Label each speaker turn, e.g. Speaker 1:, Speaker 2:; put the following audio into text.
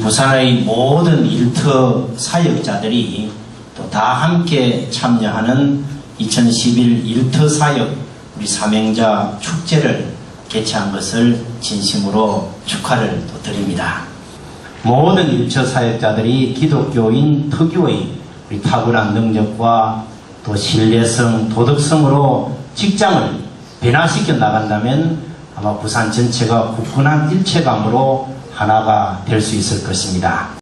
Speaker 1: 부산의 모든 일터 사역자들이 또 다 함께 참여하는 2011 일터 사역 우리 사명자 축제를 개최한 것을 진심으로 축하를 또 드립니다. 모든 일처 사역자들이 기독교인 특유의 우리 탁월한 능력과 또 신뢰성, 도덕성으로 직장을 변화시켜 나간다면 아마 부산 전체가 굳건한 일체감으로 하나가 될 수 있을 것입니다.